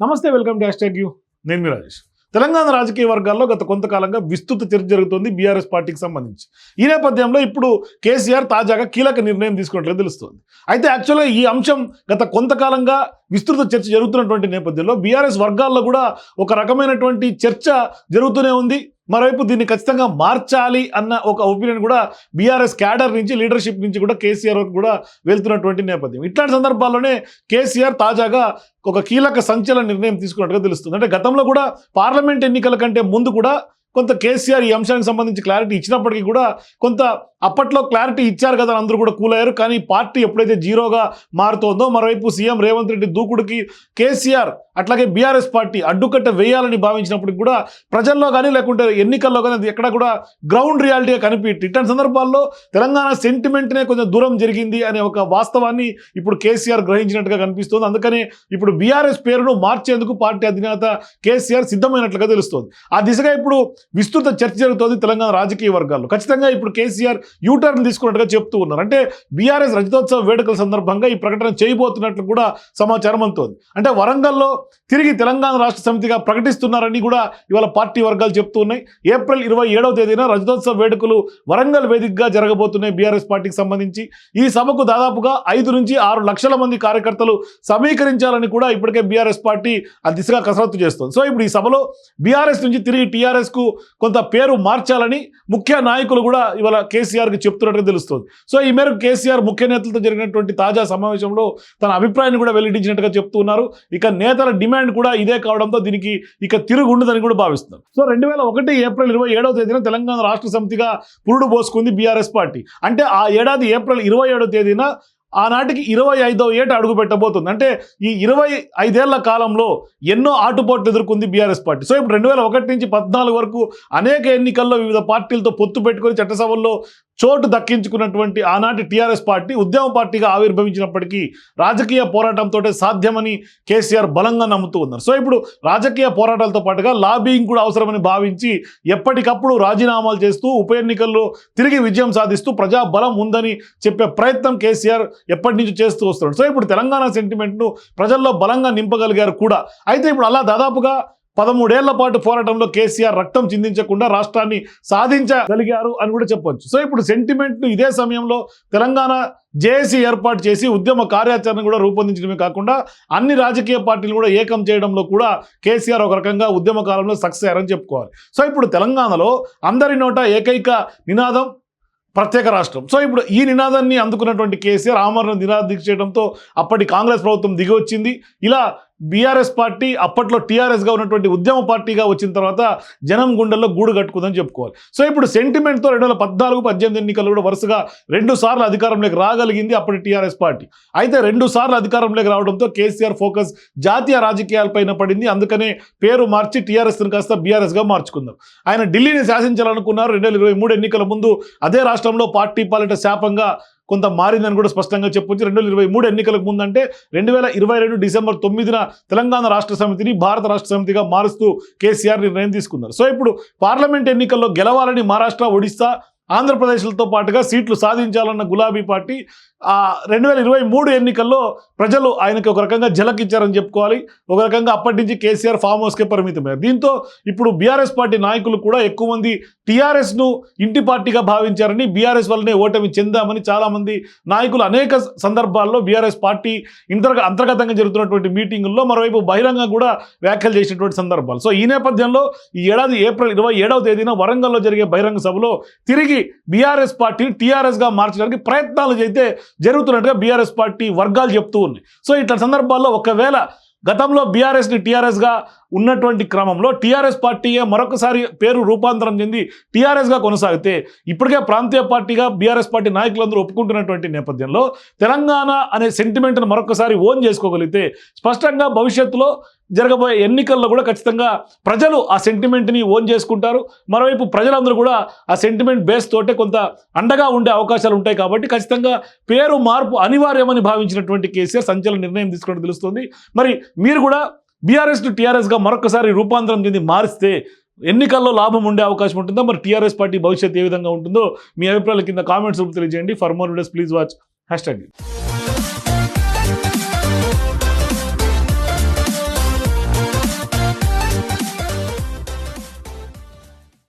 నమస్తే welcome to hash you. నేను మీ రాజేష్. తెలంగాణ రాజకీయ వర్గాల్లో గత కొంతకాలంగా విస్తృత చర్చ జరుగుతోంది బీఆర్ఎస్ పార్టీకి సంబంధించి. ఈ నేపథ్యంలో ఇప్పుడు కేసీఆర్ తాజాగా కీలక నిర్ణయం తీసుకున్నట్లు తెలుస్తోంది. అయితే యాక్చువల్గా ఈ అంశం గత కొంతకాలంగా విస్తృత చర్చ జరుగుతున్నటువంటి నేపథ్యంలో బీఆర్ఎస్ వర్గాల్లో కూడా ఒక రకమైనటువంటి చర్చ జరుగుతూనే ఉంది. మరోవైపు దీన్ని ఖచ్చితంగా మార్చాలి అన్న ఒక ఒపీనియన్ కూడా బీఆర్ఎస్ క్యాడర్ నుంచి లీడర్షిప్ నుంచి కూడా కేసీఆర్ వరకు కూడా వెళ్తున్నటువంటి నేపథ్యం. ఇట్లాంటి సందర్భాల్లోనే కేసీఆర్ తాజాగా ఒక కీలక సంచలన నిర్ణయం తీసుకున్నట్టుగా తెలుస్తుంది. అంటే గతంలో కూడా పార్లమెంట్ ఎన్నికల కంటే ముందు కూడా కొంత కేసీఆర్ ఈ అంశానికి సంబంధించి క్లారిటీ ఇచ్చినప్పటికీ కూడా కొంత అప్పట్లో క్లారిటీ ఇచ్చారు కదా అందరూ కూడా కూలయ్యారు కానీ పార్టీ ఎప్పుడైతే జీరోగా మారుతోందో మరోవైపు సీఎం రేవంత్ రెడ్డి దూకుడుకి కేసీఆర్ అట్లాగే బీఆర్ఎస్ పార్టీ అడ్డుకట్ట వేయాలని భావించినప్పటికి కూడా ప్రజల్లో కానీ లేకుంటే ఎన్నికల్లో కానీ ఎక్కడ కూడా గ్రౌండ్ రియాలిటీగా కనిపించి ఇట్లాంటి సందర్భాల్లో తెలంగాణ సెంటిమెంట్నే కొంచెం దూరం జరిగింది అనే ఒక వాస్తవాన్ని ఇప్పుడు కేసీఆర్ గ్రహించినట్టుగా కనిపిస్తోంది. అందుకనే ఇప్పుడు బీఆర్ఎస్ పేరును మార్చేందుకు పార్టీ అధినేత కేసీఆర్ సిద్ధమైనట్లుగా తెలుస్తోంది. ఆ దిశగా ఇప్పుడు విస్తృత చర్చ జరుగుతోంది తెలంగాణ రాజకీయ వర్గాల్లో. ఖచ్చితంగా ఇప్పుడు కేసీఆర్ యూటర్న్ తీసుకున్నట్టుగా చెప్తూ ఉన్నారు. అంటే బీఆర్ఎస్ రజతోత్సవ వేడుకల సందర్భంగా ఈ ప్రకటన చేయబోతున్నట్లు కూడా సమాచారం అందుతోంది. అంటే వరంగల్లో తిరిగి తెలంగాణ రాష్ట్ర సమితిగా ప్రకటిస్తున్నారని కూడా ఇవాళ పార్టీ వర్గాలు చెప్తూ ఉన్నాయి. ఏప్రిల్ ఇరవై ఏడవ తేదీన రజతోత్సవ వేడుకలు వరంగల్ వేదికగా జరగబోతున్నాయి బీఆర్ఎస్ పార్టీకి సంబంధించి. ఈ సభకు దాదాపుగా ఐదు నుంచి ఆరు లక్షల మంది కార్యకర్తలు సమీకరించాలని కూడా ఇప్పటికే బీఆర్ఎస్ పార్టీ ఆ దిశగా కసరత్తు చేస్తుంది. సో ఇప్పుడు ఈ సభలో బీఆర్ఎస్ నుంచి తిరిగి టీఆర్ఎస్కు కొంత పేరు మార్చాలని ముఖ్య నాయకులు కూడా ఇవాళ కేసీఆర్కి చెప్తున్నట్టుగా తెలుస్తుంది. సో ఈ మేరకు కేసీఆర్ ముఖ్య నేతలతో జరిగినటువంటి తాజా సమావేశంలో తన అభిప్రాయాన్ని కూడా వెల్లడించినట్టుగా చెప్తున్నారు ఇక నేతల డిమాండ్ కూడా ఇదే కావడంతో దీనికి ఇక తిరుగు ఉండదని కూడా భావిస్తున్నారు. సో రెండు వేల ఒకటి ఏప్రిల్ ఇరవై ఏడవ తేదీన తెలంగాణ రాష్ట్ర సమితిగా పురుడు పోసుకుంది బీఆర్ఎస్ పార్టీ. అంటే ఆ ఏడాది ఏప్రిల్ ఇరవై ఏడవ తేదీన ఆనాటికి ఇరవై ఐదో ఏట అడుగు పెట్టబోతుంది. అంటే ఈ ఇరవై ఐదేళ్ళ కాలంలో ఎన్నో ఆటుపోట్లు ఎదుర్కొంది బీఆర్ఎస్ పార్టీ. సో ఇప్పుడు రెండు వేల ఒకటి నుంచి పద్నాలుగు వరకు అనేక ఎన్నికల్లో వివిధ పార్టీలతో పొత్తు పెట్టుకొని చట్టసభల్లో చోటు దక్కించుకున్నటువంటి ఆనాటి టీఆర్ఎస్ పార్టీ ఉద్యమ పార్టీగా ఆవిర్భవించినప్పటికీ రాజకీయ పోరాటంతో సాధ్యమని కేసీఆర్ బలంగా నమ్ముతూ ఉన్నారు. సో ఇప్పుడు రాజకీయ పోరాటాలతో పాటుగా లాబీయింగ్ కూడా అవసరమని భావించి ఎప్పటికప్పుడు రాజీనామాలు చేస్తూ ఉప ఎన్నికల్లో తిరిగి విజయం సాధిస్తూ ప్రజా బలం ఉందని చెప్పే ప్రయత్నం కేసీఆర్ ఎప్పటి నుంచి చేస్తూ వస్తున్నాడు. సో ఇప్పుడు తెలంగాణ సెంటిమెంట్ను ప్రజల్లో బలంగా నింపగలిగారు కూడా. అయితే ఇప్పుడు అలా దాదాపుగా పదమూడేళ్ళ పాటు పోరాటంలో కేసీఆర్ రక్తం చిందించకుండా రాష్ట్రాన్ని సాధించగలిగారు అని కూడా చెప్పొచ్చు. సో ఇప్పుడు సెంటిమెంట్ను ఇదే సమయంలో తెలంగాణ జేఏసీ ఏర్పాటు చేసి ఉద్యమ కార్యాచరణ కూడా రూపొందించడమే కాకుండా అన్ని రాజకీయ పార్టీలు కూడా ఏకం చేయడంలో కూడా కేసీఆర్ ఒక రకంగా ఉద్యమ కాలంలో సక్సెస్ అయ్యారని చెప్పుకోవాలి. సో ఇప్పుడు తెలంగాణలో అందరి నోట ఏకైక నినాదం ప్రత్యేక రాష్ట్రం. సో ఇప్పుడు ఈ నినాదాన్ని అందుకున్నటువంటి కేసీఆర్ ఆమరణ నిరాదీక్ష చేయడంతో అప్పటి కాంగ్రెస్ ప్రభుత్వం దిగి వచ్చింది. ఇలా బీఆర్ఎస్ పార్టీ అప్పట్లో టీఆర్ఎస్గా ఉన్నటువంటి ఉద్యమ పార్టీగా వచ్చిన తర్వాత జనం గుండెల్లో గూడు కట్టుకుందని చెప్పుకోవాలి. సో ఇప్పుడు సెంటిమెంట్తో రెండు వేల పద్నాలుగు పద్దెనిమిది ఎన్నికలు కూడా వరుసగా రెండు సార్లు అధికారంలోకి రాగలిగింది అప్పటి టీఆర్ఎస్ పార్టీ. అయితే రెండు సార్లు అధికారంలోకి రావడంతో కేసీఆర్ ఫోకస్ జాతీయ రాజకీయాలపైన పడింది. అందుకనే పేరు మార్చి టీఆర్ఎస్ని కాస్త బీఆర్ఎస్గా మార్చుకుందాం. ఆయన ఢిల్లీని శాసించాలనుకున్నారు. రెండు వేల ఇరవై మూడు ఎన్నికల ముందు అదే రాష్ట్రంలో పార్టీ పాలిట శాపంగా కొంత మారిందని కూడా స్పష్టంగా చెప్పొచ్చు రెండు వేల ఇరవై మూడు ఎన్నికలకు ముందంటే రెండు వేల ఇరవై రెండు డిసెంబర్ తొమ్మిదిన తెలంగాణ రాష్ట్ర సమితిని భారత రాష్ట్ర సమితిగా మారుస్తూ కేసీఆర్ నిర్ణయం తీసుకున్నారు. సో ఇప్పుడు పార్లమెంట్ ఎన్నికల్లో గెలవాలని మహారాష్ట్ర ఒడిస్సా ఆంధ్రప్రదేశ్లతో పాటుగా సీట్లు సాధించాలన్న గులాబీ పార్టీ ఆ రెండు వేల ఇరవై మూడు ఎన్నికల్లో ప్రజలు ఆయనకి ఒక రకంగా జలకిచ్చారని చెప్పుకోవాలి. ఒక రకంగా అప్పటి నుంచి కేసీఆర్ ఫామ్ హౌస్కే పరిమితమయ్యారు. దీంతో ఇప్పుడు బీఆర్ఎస్ పార్టీ నాయకులు కూడా ఎక్కువ మంది టీఆర్ఎస్ను ఇంటి పార్టీగా భావించారని బీఆర్ఎస్ వల్లనే ఓటమి చెందామని చాలామంది నాయకులు అనేక సందర్భాల్లో బీఆర్ఎస్ పార్టీ ఇంతర్ అంతర్గతంగా జరుగుతున్నటువంటి మీటింగుల్లో మరోవైపు బహిరంగ కూడా వ్యాఖ్యలు చేసినటువంటి సందర్భాలు. సో ఈ నేపథ్యంలో ఈ ఏడాది ఏప్రిల్ ఇరవై ఏడవ తేదీన వరంగల్లో జరిగే బహిరంగ సభలో తిరిగి బీఆర్ఎస్ పార్టీని టీఆర్ఎస్గా మార్చడానికి ప్రయత్నాలు అయితే జరుగుతున్నట్టుగా బీఆర్ఎస్ పార్టీ వర్గాలు చెప్తూ ఉన్నాయి సో ఇట్లా సందర్భాల్లో ఒకవేళ గతంలో బీఆర్ఎస్ని టీఆర్ఎస్గా ఉన్నటువంటి క్రమంలో టీఆర్ఎస్ పార్టీయే మరొకసారి పేరు రూపాంతరం చెంది టీఆర్ఎస్గా కొనసాగితే ఇప్పటికే ప్రాంతీయ పార్టీగా బీఆర్ఎస్ పార్టీ నాయకులందరూ ఒప్పుకుంటున్నటువంటి నేపథ్యంలో తెలంగాణ అనే సెంటిమెంట్ను మరొకసారి ఓన్ చేసుకోగలిగితే స్పష్టంగా భవిష్యత్తులో జరగబోయే ఎన్నికల్లో కూడా ఖచ్చితంగా ప్రజలు ఆ సెంటిమెంట్ని ఓన్ చేసుకుంటారు. మరోవైపు ప్రజలందరూ కూడా ఆ సెంటిమెంట్ బేస్ తోటే కొంత అండగా ఉండే అవకాశాలు ఉంటాయి కాబట్టి ఖచ్చితంగా పేరు మార్పు అనివార్యమని భావించినటువంటి కేసీఆర్ సంచలన నిర్ణయం తీసుకున్నట్టు తెలుస్తుంది. మరి మీరు కూడా బీఆర్ఎస్ టీఆర్ఎస్గా మరొకసారి రూపాంతరం చెంది మారిస్తే ఎన్నికల్లో లాభం ఉండే అవకాశం ఉంటుందో? మరి టీఆర్ఎస్ పార్టీ భవిష్యత్తు ఏ విధంగా ఉంటుందో మీ అభిప్రాయాల కింద కామెంట్స్ తెలియజేయండి. For more videos please watch hashtag